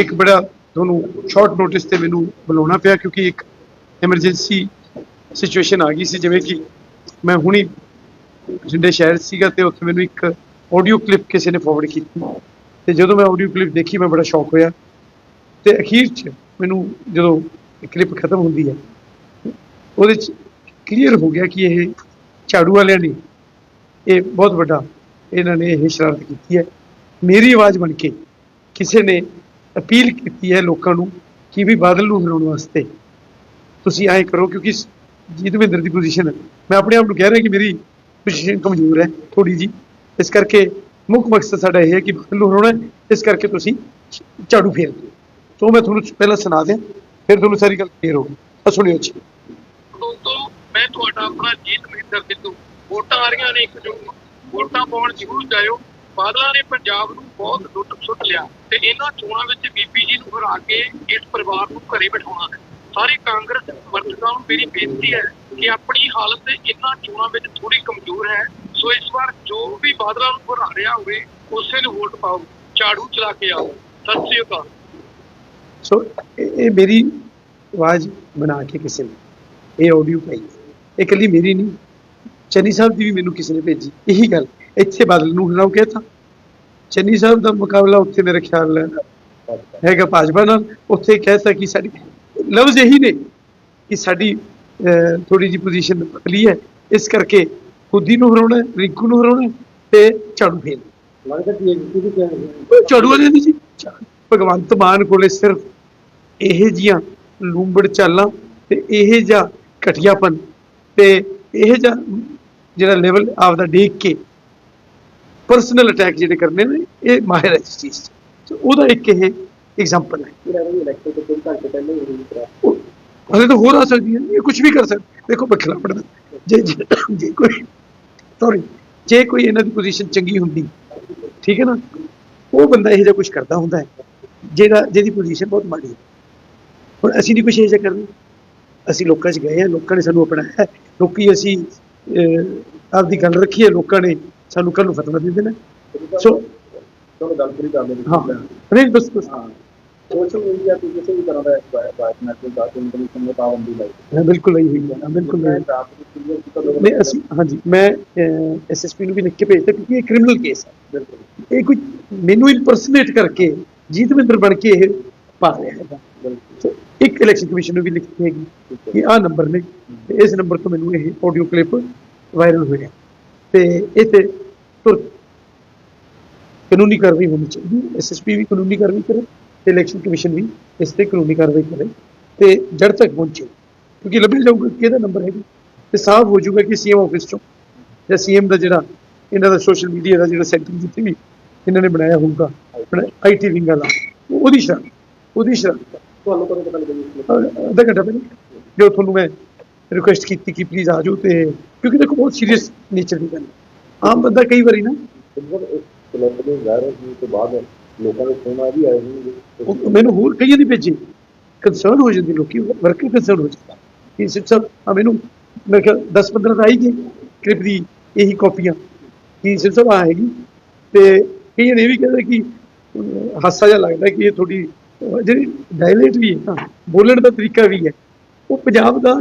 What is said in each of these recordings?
ਇੱਕ ਬੜਾ ਤੁਹਾਨੂੰ ਸ਼ਾਰਟ ਨੋਟਿਸ ਤੇ ਮੈਨੂੰ ਬੁਲਾਉਣਾ ਪਿਆ ਕਿਉਂਕਿ ਇੱਕ ਐਮਰਜੈਂਸੀ ਸਿਚੁਏਸ਼ਨ ਆ ਗਈ ਸੀ, ਜਿਵੇਂ ਕਿ ਮੈਂ ਹੁਣੀ ਬਠਿੰਡੇ ਸ਼ਹਿਰ ਸੀਗਾ ਤੇ ਉੱਥੇ ਮੈਨੂੰ ਇੱਕ ਆਡੀਓ ਕਲਿੱਪ ਕਿਸੇ ਨੇ ਫਾਰਵਰਡ ਕੀਤੀ। ਤੇ ਜਦੋਂ ਮੈਂ ਆਡੀਓ ਕਲਿੱਪ ਦੇਖੀ, ਮੈਂ ਬੜਾ ਸ਼ੌਕ ਹੋਇਆ। ਤੇ ਅਖੀਰ 'ਚ ਮੈਨੂੰ ਜਦੋਂ ਕਲਿੱਪ ਖਤਮ ਹੁੰਦੀ ਹੈ, ਉਹਦੇ 'ਚ ਕਲੀਅਰ ਹੋ ਗਿਆ ਕਿ ਇਹ ਝਾੜੂ ਵਾਲਿਆਂ ਨੇ ਇਹ ਬਹੁਤ ਵੱਡਾ ਇਹਨਾਂ ਨੇ ਇਹ ਸ਼ਰਾਰਤ ਕੀਤੀ ਹੈ। ਮੇਰੀ ਆਵਾਜ਼ ਬਣ ਕੇ ਕਿਸੇ ਨੇ ਅਪੀਲ ਕੀਤੀ ਹੈ ਲੋਕਾਂ ਨੂੰ ਕਿ ਵੀ ਬਾਦਲ ਨੂੰ ਹਰਾਉਣ ਵਾਸਤੇ। ਤੁਸੀਂ ਐਂ ਕਰੋ ਕਿਉਂਕਿ ਜੀਤਵਿੰਦਰ ਦੀ ਪੋਜੀਸ਼ਨ ਮੈਂ ਆਪਣੇ ਆਪ ਨੂੰ ਕਹਿ ਰਿਹਾ ਕਿ ਮੇਰੀ ਪੋਜੀਸ਼ਨ ਕਮਜ਼ੋਰ ਹੈ ਥੋੜੀ ਜੀ ਇਸ ਕਰਕੇ ਮੁੱਖ ਮਕਸਦ ਸਾਡਾ ਇਹ ਹੈ ਕਿ ਬਾਦਲ ਨੂੰ ਹਰਾਉਣਾ ਇਸ ਕਰਕੇ ਤੁਸੀਂ ਝਾੜੂ ਫੇਰ ਦਿਓ। ਤੋਂ ਮੈਂ ਤੁਹਾਨੂੰ ਪਹਿਲਾਂ ਸੁਣਾ ਦਿਆਂ, ਫਿਰ ਤੁਹਾਨੂੰ ਸਾਰੀ ਗੱਲ ਕਲੀਅਰ ਹੋਊਗੀ। ਤਾਂ ਸੁਣਿਓ ਜੀ। ਮੈਂ ਤੁਹਾਡਾ ਆਪਣਾ ਜੀਤ ਮਹਿੰਦਰ ਸਿੱਧੂ ਵੋਟਾਂ ਆ ਰਹੀਆਂ ਨੇ ਇੱਕ ਜੂਨ ਵੋਟਾਂ ਪਾਉਣ ਜ਼ਰੂਰ ਜਾਇਓ। ਬਾਦਲਾਂ ਨੇ ਪੰਜਾਬ ਨੂੰ ਬਹੁਤ ਲੁੱਟ ਸੁੱਟ ਲਿਆ। ਤੇ ਇਹਨਾਂ ਚੋਣਾਂ ਵਿੱਚ ਬੀਬੀ ਜੀ ਨੂੰ ਹਰਾ ਕੇ ਇਸ ਪਰਿਵਾਰ ਨੂੰ ਘਰੇ ਬਿਠਾਉਣਾ ਹੈ। ਸਾਰੇ ਕਾਂਗਰਸ ਵਰਕਰਾਂ ਨੂੰ ਮੇਰੀ ਬੇਨਤੀ ਹੈ ਕਿ ਆਪਣੀ ਹਾਲਤ ਇਹਨਾਂ ਚੋਣਾਂ ਵਿੱਚ ਥੋੜੀ ਕਮਜ਼ੋਰ ਹੈ। ਸੋ ਇਸ ਵਾਰ ਜੋ ਵੀ ਬਾਦਲਾਂ ਨੂੰ ਹਰਾ ਰਿਹਾ ਹੋਵੇ, ਉਸੇ ਨੂੰ ਵੋਟ ਪਾਓ। ਝਾੜੂ ਚਲਾ ਕੇ ਆਓ। ਸਤਿ ਸ੍ਰੀ ਅਕਾਲ। ਸੋ, ਇਹ ਮੇਰੀ ਆਵਾਜ਼ ਬਣਾ ਕੇ ਕਿਸੇ ਨੇ, ਇਹ ਆਡੀਓ ਪਾਈ। ਇਹ ਇਕੱਲੀ ਮੇਰੀ ਨਹੀਂ, ਚੰਨੀ ਸਾਹਿਬ ਦੀ ਵੀ ਮੈਨੂੰ ਕਿਸੇ ਨੇ ਭੇਜੀ। ਇਹੀ ਗੱਲ, ਇੱਥੇ ਬਾਦਲ ਨੂੰ ਹਰਾਓ ਕਹਿਤਾ ਚੰਨੀ ਸਾਹਿਬ ਦਾ ਮੁਕਾਬਲਾ ਉੱਥੇ ਮੇਰੇ ਖਿਆਲ ਨਾਲ ਹੈਗਾ ਭਾਜਪਾ ਨਾਲ। ਉੱਥੇ ਕਹਿਤਾ ਕਿ ਸਾਡੀ ਲਫ਼ਜ਼ ਇਹੀ ਨੇ ਕਿ ਸਾਡੀ ਥੋੜੀ ਜੀ ਪੋਜੀਸ਼ਨ ਪਤਲੀ ਹੈ। ਇਸ ਕਰਕੇ ਖੁਦੀ ਨੂੰ ਹਰਾਉਣਾ ਰਿੰਕੂ ਨੂੰ ਹਰਾਉਣਾ ਤੇ ਝਾੜੂ ਫੇਲ ਲੱਗਦਾ ਕਿ ਇਹ ਵੀ ਕਹਿੰਦੇ ਝਾੜੂ ਵਾਲੇ ਦੀ ਜੀ। ਭਗਵੰਤ ਮਾਨ ਕੋਲੇ ਸਿਰਫ ਇਹ ਜੀਆਂ ਲੂੰਬੜ ਚਾਲਾਂ ਤੇ ਇਹ ਜਿਹਾ ਘਟਿਆਪਨ ਤੇ ਇਹ ਜਿਹਾ ਜਿਹੜਾ ਲੈਵਲ ਆਪਦਾ ਦੇਖ ਕੇ ਪਰਸਨਲ ਅਟੈਕ ਜਿਹੜੇ ਕਰਨੇ ਨੇ ਇਹ ਮਾਹਿਰ ਹੈ ਇਸ ਚੀਜ਼ 'ਚ। ਤੇ ਉਹਦਾ ਇੱਕ ਇਹ ਐਗਜ਼ਾਮਪਲ ਹੈ। ਹਲੇ ਤਾਂ ਹੋਰ ਆ ਸਕਦੀ ਹੈ ਇਹ ਕੁਝ ਵੀ ਕਰ ਸਕਦਾ। ਦੇਖੋ ਬਖਲਾ ਪੜਦਾ ਜੇ ਜੇ- ਕੋਈ ਸੌਰੀ ਜੇ ਕੋਈ ਇਹਨਾਂ ਦੀ ਪੋਜੀਸ਼ਨ ਚੰਗੀ ਹੁੰਦੀ ਠੀਕ ਹੈ ਨਾ ਉਹ ਬੰਦਾ ਇਹ ਜਿਹਾ ਕੁਝ ਕਰਦਾ ਹੁੰਦਾ ਹੈ ਜਿਹੜਾ ਜਿਹਦੀ ਪੋਜੀਸ਼ਨ ਬਹੁਤ ਮਾੜੀ ਹੈ। ਹੁਣ ਅਸੀਂ ਨਹੀਂ ਕੁਝ ਇਹ ਜਿਹਾ ਕਰਨਾ। ਅਸੀਂ ਲੋਕਾਂ 'ਚ ਗਏ ਆ ਲੋਕਾਂ ਨੇ ਸਾਨੂੰ ਅਪਣਾਇਆ। ਲੋਕੀ ਅਸੀਂ ਆਪਦੀ ਗੱਲ ਰੱਖੀ ਹੈ ਲੋਕਾਂ ਨੇ ਸਾਨੂੰ ਕੱਲ ਨੂੰ ਫਤਵਾ ਦੇ ਦੇਣਾ। ਸੋ ਚਲੋ ਗੱਲ ਪੂਰੀ ਕਰ ਲੈਂਦੇ ਹਾਂ। ਨਹੀਂ ਬਸ ਬਸ। ਹਾਂ। ਸੋਸ਼ਲ ਮੀਡੀਆ ਤੇ ਕਿਸੇ ਵੀ ਤਰ੍ਹਾਂ ਦਾ ਬਾਇਸ ਮੈਸੇਜ ਦਾ ਇਨਫੋਰਮੇਸ਼ਨ ਦੀ ਪਾਬੰਦੀ ਲਾਈ। ਹਾਂ, ਬਿਲਕੁਲ ਨਹੀਂ ਹੋਈ ਹੈ ਬਿਲਕੁਲ ਨਹੀਂ ਨੂੰ ਅਸੀਂ ਹਾਂਜੀ ਮੈਂ ਐਸਐਸਪੀ ਨੂੰ ਵੀ ਲਿਖ ਕੇ ਭੇਜਤਾ ਕਿਉਂਕਿ ਇਹ ਕ੍ਰਿਮੀਨਲ ਕੇਸ ਹੈ। ਬਿਲਕੁਲ। ਇਹ ਕੋਈ ਮੈਨੂੰ ਇਨਪਰਸਨੇਟ ਕਰਕੇ ਜੀਤਵਿੰਦਰ ਬਣ ਕੇ ਇਹ ਪਾ ਰਿਹਾ ਸੋ ਇੱਕ ਇਲੈਕਸ਼ਨ ਕਮਿਸ਼ਨ ਨੂੰ ਵੀ ਲਿਖੀ ਹੈਗੀ ਹੈ ਕਿ ਆਹ ਨੰਬਰ ਨੇ। ਤੇ ਇਸ ਨੰਬਰ ਤੋਂ ਮੈਨੂੰ ਇਹ ਆਡੀਓ ਕਲਿੱਪ ਵਾਇਰਲ ਹੋਇਆ ਤੇ ਇਹ ਤੇ ਤੁਰੰਤ ਕਾਨੂੰਨੀ ਕਾਰਵਾਈ ਹੋਣੀ ਚਾਹੀਦੀ ਐਸਐਸਪੀ ਵੀ ਕਾਨੂੰਨੀ ਕਾਰਵਾਈ ਕਰੇ ਤੇ ਇਲੈਕਸ਼ਨ ਕਮਿਸ਼ਨ ਵੀ ਇਸ ਤੇ ਕਾਨੂੰਨੀ ਕਾਰਵਾਈ ਕਰੇ ਤੇ ਜੜ ਤੱਕ ਪਹੁੰਚੇ। ਕਿਉਂਕਿ ਲੱਭਿਆ ਜਾਊਗਾ ਕਿ ਇਹਦਾ ਨੰਬਰ ਹੈ ਤੇ ਸਾਫ਼ ਹੋ ਜਾਊਗਾ ਕਿ ਸੀਐਮ ਆਫਿਸ ਚੋਂ ਜਾਂ ਸੀਐਮ ਦਾ ਜਿਹੜਾ ਇਹਨਾਂ ਦਾ ਸੋਸ਼ਲ ਮੀਡੀਆ ਦਾ ਜਿਹੜਾ ਸੈਂਟਰ ਜਿੱਥੇ ਵੀ ਇਹਨਾਂ ਨੇ ਬਣਾਇਆ ਹੋਊਗਾ ਆਈਟੀ ਵਿੰਗ ਵਾਲਾ ਉਹ- ਉਹਦੀ ਸ਼ਰਾਬ ਉਹਦੀ ਸ਼ਰਾਬ ਤੁਹਾਨੂੰ ਕਦੋਂ ਪਤਾ ਅਹ ਅੱਧਾ ਘੰਟਾ ਪਹਿਲਾਂ। ਜੋ ਤੁਹਾਨੂੰ ਮੈਂ ਰਿਕੁਐਸਟ ਕੀਤੀ ਕਿ ਪਲੀਜ਼ ਆ ਤੇ ਕਿਉਂਕਿ ਦੇਖੋ ਬਹੁਤ ਸੀਰੀਅਸ ਨੇਚਰ ਦੀ ਗੱਲ ਆਮ ਬੰਦਾ ਕਈ ਵਾਰੀ ਨਾ ਮਤਲਬ ਦੇ ਵਾਇਰਲ ਹੋਣ ਤੋਂ ਬਾਅਦ ਲੋਕਾਂ ਦੇ ਫੋਨ ਆ ਵੀ ਆਏ ਹੋਣਗੇ ਮੈਨੂੰ ਹੋਰ ਕਈਆਂ ਦੀ ਭੇਜੀ ਕੰਸਰਨ ਹੋ ਜਾਂਦੀ, ਲੋਕੀ ਵਰਕਰ ਕੰਸਰਨ ਹੋ ਜਾਂਦਾ। ਕਿ ਸਿਰ ਆ ਮੈਨੂੰ, ਮੈਂ ਕਿਹਾ 10 15 ਤਾਂ ਆਈ ਗਏ ਕਲਿੱਪ ਦੀ ਇਹੀ ਕਾਪੀਆਂ। ਕਿ ਸਿਰ ਆ ਹੈਗੀ। ਤੇ ਕਈਆਂ ਨੇ ਇਹ ਵੀ ਕਹਿੰਦਾ ਕਿ ਹਾਸਾ ਜਿਹਾ ਲੱਗਦਾ ਕਿ ਇਹ ਤੁਹਾਡੀ, ਜਿਹੜੀ ਡਾਇਲੇਟ ਵੀ ਹੈ ਬੋਲਣ ਦਾ ਤਰੀਕਾ ਵੀ ਹੈ। ਉਹ ਪੰਜਾਬ ਦਾ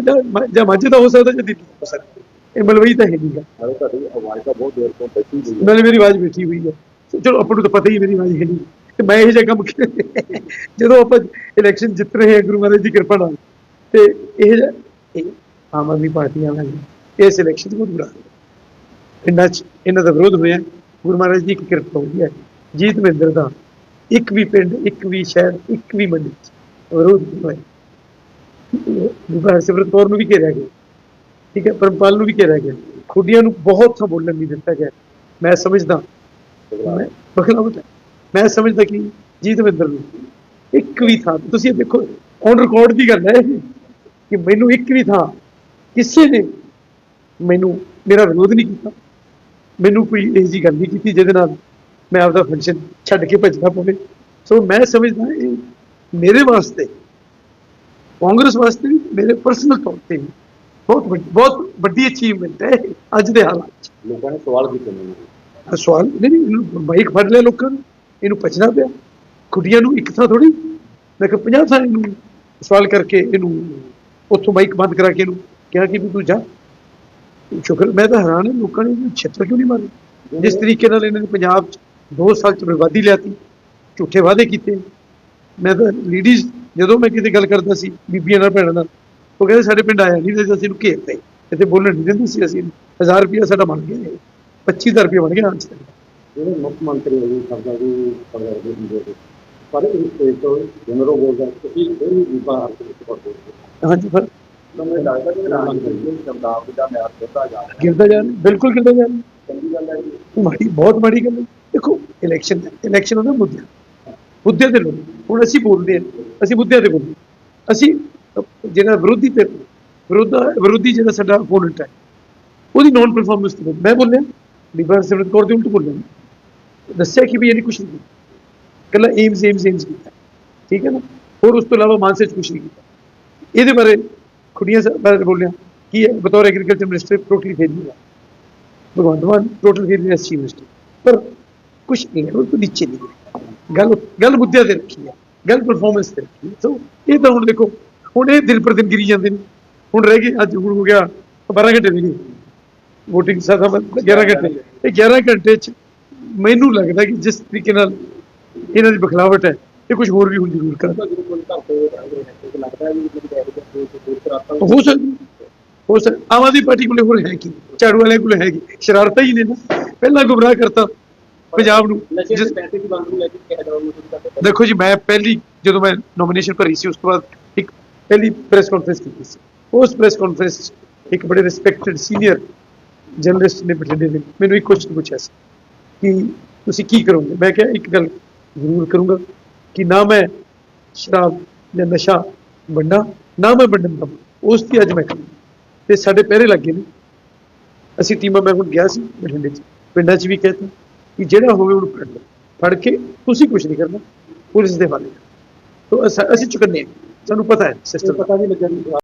ਜਾਂ ਮਾਝੇ ਦਾ ਹੋ ਸਕਦਾ ਜਾਂ ਦਿੱਲੀ ਦਾ ਹੋ ਸਕਦਾ। ਇਹ ਮਲਵਈ ਤਾਂ ਹੈ ਨਹੀਂ ਗਾ। ਨਾਲੇ ਤੁਹਾਡੀ ਆਵਾਜ਼ ਤਾਂ ਬਹੁਤ ਦੇਰ ਤੋਂ ਬੈਠੀ ਹੋਈ ਹੈ। ਨਾਲੇ ਮੇਰੀ ਆਵਾਜ਼ ਬੈਠੀ ਹੋਈ ਹੈ। ਚਲੋ ਆਪਾਂ ਨੂੰ ਤਾਂ ਪਤਾ ਹੀ ਹੈ ਮੇਰੀ ਆਵਾਜ਼ ਹੈ ਨਹੀਂ। ਤੇ ਮੈਂ ਇਹ ਜਿਹਾ ਕੰਮ ਜਦੋਂ ਆਪਾਂ ਇਲੈਕਸ਼ਨ ਜਿੱਤ ਰਹੇ ਹਾਂ ਗੁਰੂ ਮਹਾਰਾਜ ਦੀ ਕਿਰਪਾ ਨਾਲ। ਤੇ ਇਹ ਆਮ ਆਦਮੀ ਪਾਰਟੀਆਂ ਵਾਲੇ ਇਸ ਇਲੈਕਸ਼ਨ ਬਹੁਤ ਬੁਰਾ ਹੈ। 'ਚ ਇਹਨਾਂ ਦਾ ਵਿਰੋਧ ਹੋਇਆ। ਗੁਰੂ ਮਹਾਰਾਜ ਦੀ ਇੱਕ ਕਿਰਪਾ ਹੋਈ ਹੈ। ਜੀਤ ਮਹਿੰਦਰ ਦਾ ਇੱਕ ਵੀ ਪਿੰਡ ਇੱਕ ਵੀ ਸ਼ਹਿਰ ਇੱਕ ਵੀ ਮੰਡੀ ਵਿਰੋਧ ਹੋਇਆ। ਬੀਬਾ ਕੌਰ ਨੂੰ ਵੀ ਘੇਰਿਆ ਗਿਆ। ਠੀਕ ਹੈ, ਪਰਮਪਾਲ ਨੂੰ ਵੀ ਘੇਰਿਆ ਗਿਆ। ਖੁੱਡੀਆਂ ਨੂੰ ਬਹੁਤ ਥਾਂ ਬੋਲਣ ਨਹੀਂ ਦਿੱਤਾ ਗਿਆ। ਮੈਂ ਸਮਝਦਾ। ਮੈਂ ਬਖਲਾਵਤ ਮੈਂ ਸਮਝਦਾ ਕਿ ਜੀਤਵਿੰਦਰ ਨੂੰ ਇੱਕ ਵੀ ਥਾਂ, ਤੁਸੀਂ ਦੇਖੋ ਔਨ ਰਿਕਾਰਡ ਦੀ ਗੱਲ ਹੈ ਇਹ ਕਿ ਮੈਨੂੰ ਇੱਕ ਵੀ ਥਾਂ ਕਿਸੇ ਨੇ ਮੈਨੂੰ, ਮੇਰਾ ਵਿਰੋਧ ਨਹੀਂ ਕੀਤਾ। ਮੈਨੂੰ ਕੋਈ ਇਹੋ ਜਿਹੀ ਗੱਲ ਨਹੀਂ ਕੀਤੀ ਜਿਹਦੇ ਨਾਲ ਮੈਂ ਆਪਦਾ ਫੰਕਸ਼ਨ ਛੱਡ ਕੇ ਭੱਜਣਾ ਪਵੇ। ਸੋ ਮੈਂ ਸਮਝਦਾ ਇਹ ਮੇਰੇ ਵਾਸਤੇ ਕਾਂਗਰਸ ਵਾਸਤੇ ਵੀ ਮੇਰੇ ਪਰਸਨਲ ਤੌਰ ਤੇ ਬਹੁਤ ਬਹੁਤ ਵੱਡੀ ਅਚੀਵਮੈਂਟ ਹੈ ਅੱਜ ਦੇ ਹਾਲਾਤ 'ਚ। ਲੋਕਾਂ ਨੇ ਸਵਾਲ ਕੀਤੇ ਨੇ। ਸਵਾਲ ਨਹੀਂ ਨਹੀਂ ਬਾਈਕ ਫੜ ਲਿਆ ਲੋਕਾਂ ਨੇ ਇਹਨੂੰ ਪਛਣਾ ਪਿਆ। ਖੁੱਡੀਆਂ ਨੂੰ ਇੱਕ ਥਾਂ ਥੋੜੀ ਮੈਂ ਕਿਹਾ 50 ਸਾਲ ਇਹਨੂੰ ਸਵਾਲ ਕਰਕੇ ਇਹਨੂੰ ਉੱਥੋਂ ਮਾਈਕ ਬੰਦ ਕਰਾ ਕੇ ਇਹਨੂੰ ਕਿਹਾ ਕਿ ਵੀ ਤੂੰ ਜਾ। ਸ਼ੁਕਰ ਮੈਂ ਤਾਂ ਹੈਰਾਨ ਹਾਂ ਲੋਕਾਂ ਨੇ ਇਹਨੂੰ ਛੱਤਰ ਕਿਉਂ ਨਹੀਂ ਮਾਰੇ? ਜਿਸ ਤਰੀਕੇ ਨਾਲ ਇਹਨਾਂ ਨੇ ਪੰਜਾਬ 'ਚ 2 ਸਾਲ 'ਚ ਬਰਬਾਦੀ ਲਿਆਤੀ ਝੂਠੇ ਵਾਅਦੇ ਕੀਤੇ। ਮੈਂ ਤਾਂ ਲੇਡੀਜ਼ ਜਦੋਂ ਮੈਂ ਕਿਤੇ ਗੱਲ ਕਰਦਾ ਸੀ ਬੀਬੀਆਂ ਨਾਲ ਭੈਣਾਂ ਨਾਲ ਉਹ ਕਹਿੰਦੇ ਸਾਡੇ ਪਿੰਡ ਆਇਆ ਨਹੀਂ ਤੇ ਅਸੀਂ ਇਹਨੂੰ ਘੇਰਦੇ ਇੱਥੇ ਬੋਲਣ ਨਹੀਂ ਦਿੰਦੇ ਸੀ ਅਸੀਂ। 1000 ਰੁਪਇਆ ਸਾਡਾ ਬਣ ਗਿਆ ਇਹ। 25000 ਰੁਪਇਆ ਬਣ ਗਿਆ ਅੱਜ ਤੱਕ ਜਿਹੜੇ ਮੁੱਖ ਮੰਤਰੀ ਜੀ ਸਰਦਾਰ ਜੀ ਸਰਦਾਰ ਜੀ ਹੁੰਦੇ ਨੇ। ਪਰ ਸਟੇਜ ਤੋਂ ਜਨਰਲ ਬੋਲਦਾ ਤੁਸੀਂ ਇਹ ਵੀ ਵਿਭਾਗ ਹਰ ਵਿੱਚ ਪੜਦੇ ਹੋ। ਹਾਂਜੀ ਪਰ ਤੁਹਾਨੂੰ ਲੱਗਦਾ ਕਿ ਰਾਜਨੀਤੀ ਦੇ ਸ਼ਬਦਾਵਲੀ ਦਾ ਮਿਆਰ ਵਧਦਾ ਜਾ ਰਿਹਾ ਗਿਰਦਾ ਜਾ ਰਿਹਾ ਬਿਲਕੁਲ ਗਿਰਦਾ ਜਾ ਰਿਹਾ। ਚੰਗੀ ਗੱਲ ਹੈ ਜੀ। ਮਾੜੀ ਬਹੁਤ ਮਾੜੀ ਗੱਲ ਹੈ। ਦੇਖੋ ਇਲੈਕਸ਼ਨ ਇਲੈਕਸ਼ਨ ਉਹਦਾ ਮੁੱਦਾ ਮੁੱਦੇ ਤੇ ਲੋਕ ਹੁਣ ਅਸੀਂ ਬੋਲਦੇ ਹਾਂ। ਅਸੀਂ ਮੁੱਦਿਆਂ ਤੇ ਬੋਲਦੇ ਅਸੀਂ ਜਿਹੜਾ ਵਿਰੋਧੀ ਤੇ, ਵਿਰੋਧ, ਵਿਰੋਧੀ ਜਿਹੜਾ ਸਾਡਾ opponent ਹੈ, ਉਹਦੀ ਨੋਨ ਪਰਫਾਰਮੈਂਸ ਤੇ ਬੋਲ- ਮੈਂ ਬੋਲਿਆ ਬੀਬਾ ਸਿਮਰਤ ਕੌਰ ਦੇ ਉਲਟ ਬੋਲਿਆ। ਦੱਸਿਆ ਕਿ ਵੀ ਇਹਨੇ ਕੁਛ ਨਹੀਂ ਕੀਤਾ। ਕੱਲਾ ਏਮਸ ਏਮਸ ਏਮਸ ਕੀਤਾ। ਠੀਕ ਹੈ ਨਾ? ਹੋਰ ਉਸ ਤੋਂ ਇਲਾਵਾ ਮਾਨਸੇ ਚ ਕੁਛ ਨਹੀਂ ਕੀਤਾ। ਇਹਦੇ ਬਾਰੇ ਖੁੱਡੀਆਂ ਬਾਰੇ ਬੋਲਿਆ ਕਿ ਹੈ ਬਤੌਰ ਐਗਰੀਕਲਚਰ ਮਿਨਿਸਟਰ ਟੋਟਲੀ ਫੇਲ ਨਹੀਂ Bhagwant Mann total fail chief minister ਪਰ ਕੁਛ ਨਹੀਂ ਹੈ ਉਹ ਤੋਂ ਨੀਚੇ ਨਹੀਂ ਹੈ ਗੱਲ ਗੱਲ ਮੁੱਦਿਆਂ ਤੇ ਰੱਖੀ ਹੈ। ਗੱਲ ਪਰਫਾਰਮੈਂਸ ਤੇ। ਹੈ ਸੋ ਇਹ ਤਾਂ ਹੁਣ ਦੇਖੋ ਹੁਣ ਇਹ ਦਿਨ ਪਰ ਦਿਨ ਗਿਰੀ ਜਾਂਦੇ ਨੇ। ਹੁਣ ਰਹਿ ਗਏ ਅੱਜ ਹੁਣ ਹੋ ਗਿਆ 12 ਘੰਟੇ ਗਏ। VOTING ਸਾਡਾ 11 ਘੰਟੇ। ਇਹ 11 ਘੰਟੇ ਚ ਮੈਨੂੰ ਲੱਗਦਾ ਕਿ ਜਿਸ ਤਰੀਕੇ ਨਾਲ ਇਹਨਾਂ ਦੀ ਬਖਲਾਵਟ ਹੈ ਇਹ ਕੁਝ ਹੋਰ ਵੀ ਹੁਣ ਜ਼ਰੂਰ ਕਰ ਹੈ ਦੇ ਹੋ ਸਕਦੀ। ਹੋ ਸਕਦਾ। ਆਮ ਆਦਮੀ ਪਾਰਟੀ ਕੋਲੇ ਹੋਰ ਹੈ ਕੀ? ਝਾੜੂ ਵਾਲਿਆਂ ਕੋਲੇ ਹੈਗੀ ਸ਼ਰਾਰਤਾਂ ਹੀ ਨੇ ਨਾ। ਪਹਿਲਾਂ ਗੁੰਮਰਾਹ ਕਰਤਾ। ਪੰਜਾਬ ਨੂੰ ਨਸ਼ੇ ਦੇ ਪੈਸੇ ਦੀ ਬੰਦ ਨੂੰ ਲੈ ਕੇ ਕਿਹਾ ਜਾਊਗਾ ਤੁਸੀਂ ਦੇਖੋ ਜੀ ਮੈਂ ਪਹਿਲੀ ਜਦੋਂ ਮੈਂ ਨੋਮੀਨੇਸ਼ਨ ਭਰੀ ਸੀ ਉਸ ਤੋਂ ਬਾਅਦ ਇੱਕ ਪਹਿਲੀ ਪ੍ਰੈਸ ਕਾਨਫਰੰਸ ਕੀਤੀ ਸੀ। ਉਸ ਪ੍ਰੈਸ ਕਾਨਫਰੰਸ ਇੱਕ ਬੜੇ ਰਿਸਪੈਕਟਡ ਸੀਨੀਅਰ ਜਰਨਲਿਸਟ ਨੇ ਬਠਿੰਡੇ ਦੇ ਮੈਨੂੰ ਇੱਕ ਕੁਐਸਚਨ ਪੁੱਛਿਆ ਸੀ ਕਿ ਤੁਸੀਂ ਕੀ ਕਰੋਗੇ? ਮੈਂ ਕਿਹਾ ਇੱਕ ਗੱਲ ਜ਼ਰੂਰ ਕਰੂੰਗਾ ਕਿ ਨਾ ਮੈਂ ਸ਼ਰਾਬ ਜਾਂ ਨਸ਼ਾ ਵੰਡਾਂ ਨਾ ਮੈਂ ਵੰਡਣ ਦਾ ਉਸ ਦੀ ਅੱਜ ਮੈਂ ਕਰਾਂ ਤੇ ਸਾਡੇ ਪਹਿਰੇ ਲੱਗੇ ਨੇ। ਅਸੀਂ ਟੀਮਾਂ ਮੈਂ ਹੁਣ ਗਿਆ ਸੀ ਬਠਿੰਡੇ 'ਚ। ਪਿੰਡਾਂ 'ਚ ਵੀ ਕਹਿਤਾ। ਕਿ ਜਿਹੜਾ ਹੋਵੇ ਉਹਨੂੰ ਫੜ ਲਓ ਫੜ ਕੇ ਤੁਸੀਂ ਕੁਝ ਨਹੀਂ ਕਰਨਾ, ਪੁਲਿਸ ਦੇ ਹਵਾਲੇ ਕਰੋ। ਅਸੀਂ ਚੁਕੰਨੇ ਹਾਂ। ਸਾਨੂੰ ਪਤਾ ਹੈ ਸਿਸਟਮ ਪਤਾ ਨਹੀਂ ਲੱਗਿਆ